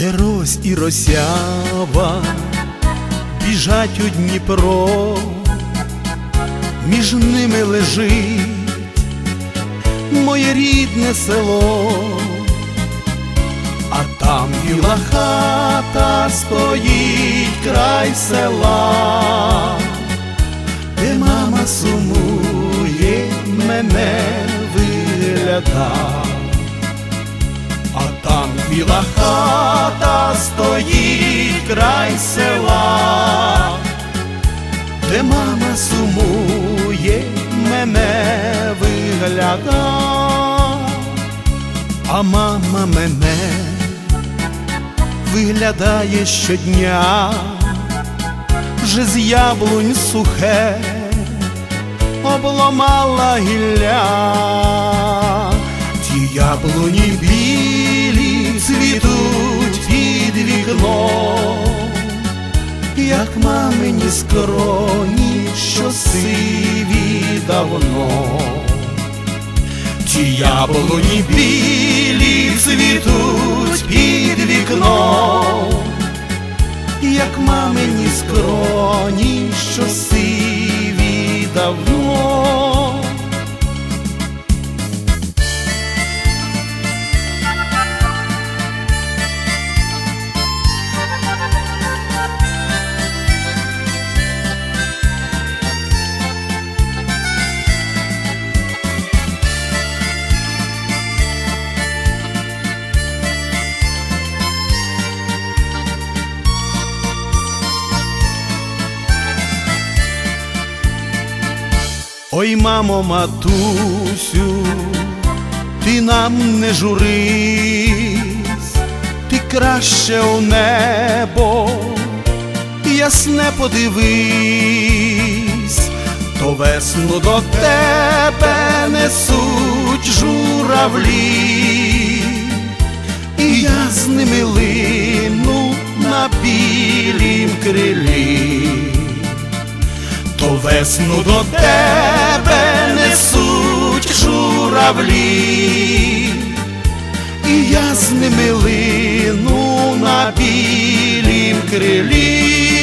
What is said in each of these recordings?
де рось і росява біжать у Дніпро, між ними лежить моє рідне село, а там біла хата стоїть край села, де мама сумує мене вигляда. Біла хата стоїть край села, де мама сумує мене вигляда, а мама мене виглядає щодня, вже з яблунь сухе обломала гілля, ті яблуні цвітуть під вікном, як мамині скроні, що сиві давно. Ті яблуні білі цвітуть під вікном, як мамині скроні, що сиві давно. Мамо, матусю, ти нам не журись, ти краще у небо, ясне подивись, то весну до тебе несуть журавлі, і я з ними лину на білім крилі. То весну до тебе журавлі, і я з ними лину на білім крилі.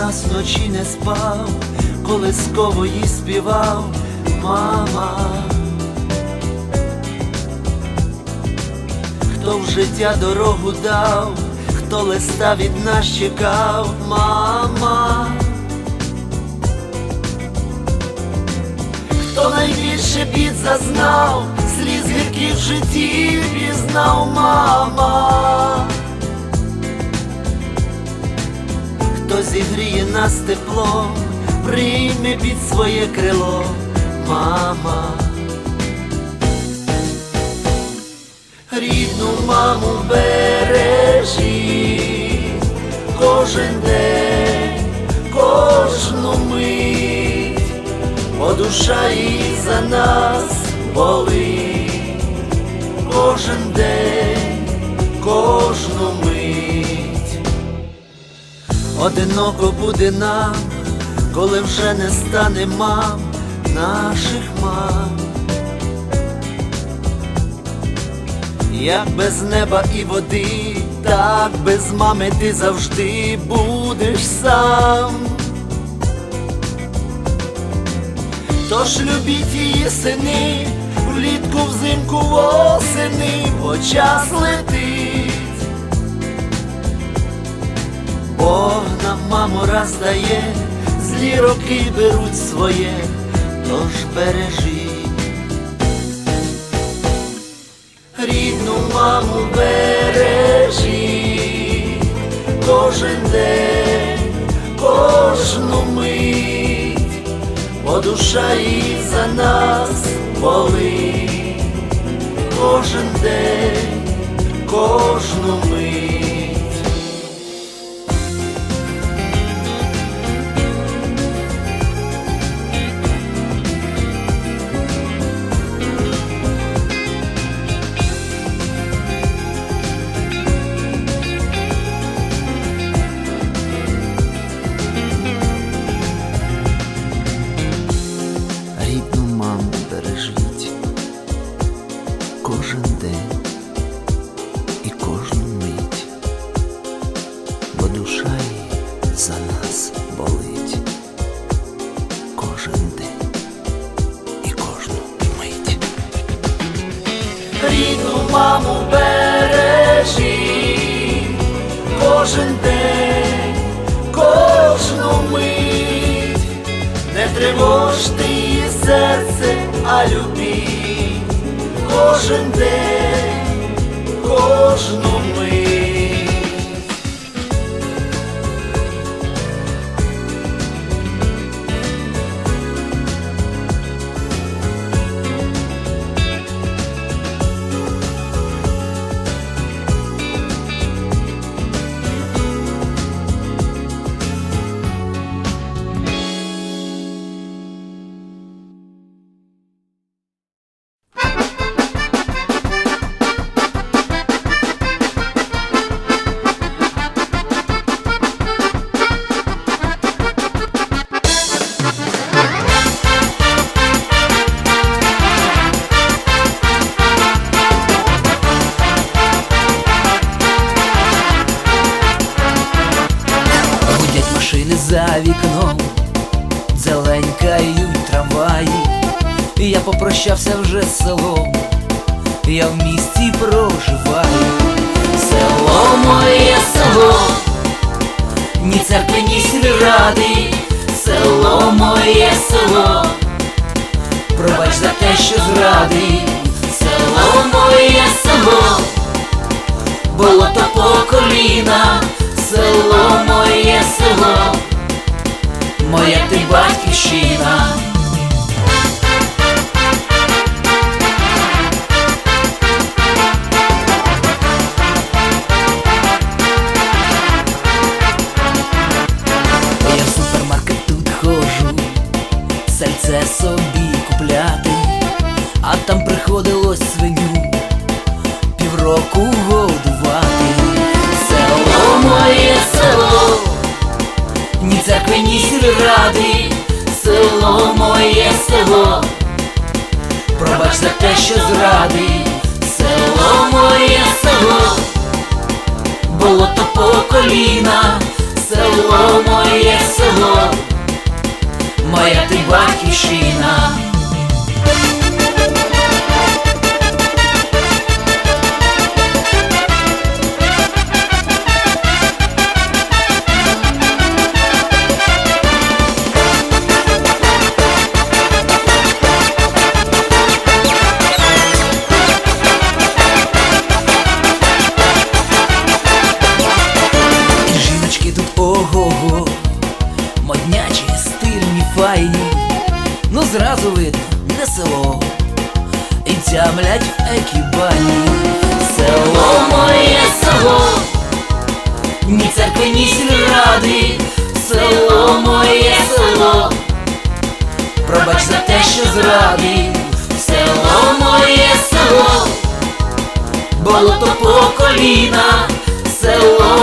Нас вночі не спав, колисково їй співав, мама, хто в життя дорогу дав, хто листа від нас чекав, мама, хто найбільше бід зазнав, сліз гірких в житті пізнав, мама. Хто зігріє нас теплом, прийме під своє крило, мама. Рідну маму бережи, кожен день, кожну мить, бо душа її за нас болить, кожен день, кожну Одиноко буде нам, коли вже не стане мам наших мам. Як без неба і води, так без мами ти завжди будеш сам. Тож любіть її сини, влітку взимку восени, бо час летить. нам мамо роздає, злі роки беруть своє, тож бережи. Рідну маму бережи, кожен день, кожну мить, бо душа і за нас боли, кожен день, кожну мить. Кожен день, кожну мить, не тривожте її серце, а любіть кожен день, кожну мить. Попрощався вже з селом, я в місті проживаю. Село моє село, ні церкви, ні сільради, село моє село, пробач за те, що зради, село моє село. Болото по коліна, село моє село, моя ти батьківщина. Моє село, пробач за те, що зради, село моє село, болото по коліна, село моє село, моя ти батьківщина. Зразу видно, не село, і тямлять в екібані. Село моє село, ні церкви, ні сільради, село моє село, пробач за те, що зради, село моє село. Болото по коліна, село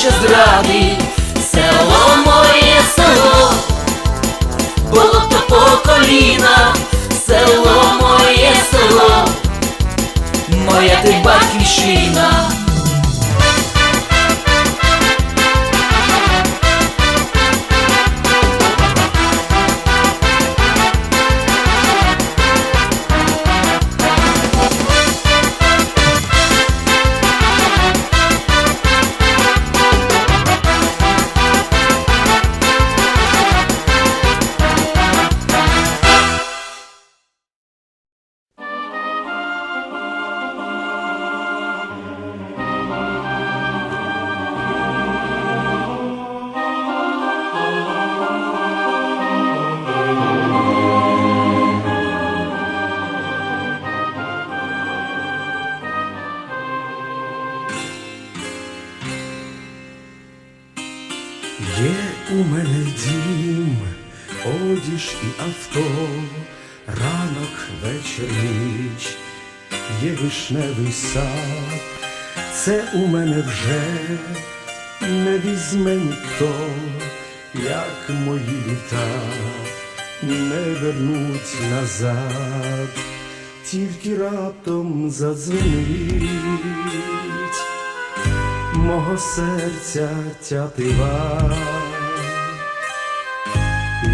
що зради, село моє село, болото по коліна, село моє село моя ти батьківщина. Є у мене дім, одіж і авто, ранок, вечір, ніч, є вишневий сад, це у мене вже не візьме ніхто, як мої літа не вернуть назад, тільки раптом задзвенить мого серця тятива,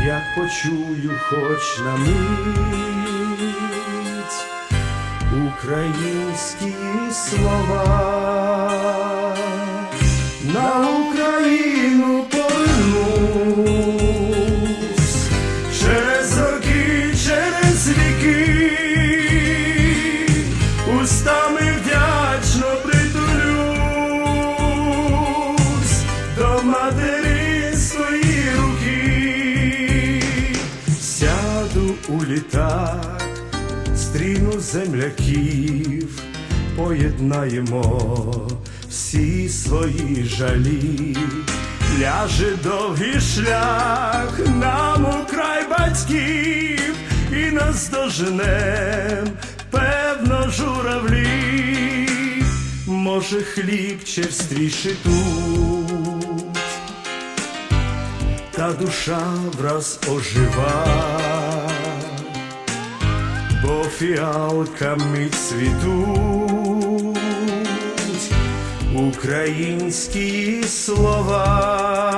як почую хоч на мить українські слова, поєднаємо всі свої жалі. Ляже довгий шлях нам у край батьків і нас доженем, певно, журавлі, може хліб черстріший тут, та душа враз ожива, бо фіалками цвітуть українські слова.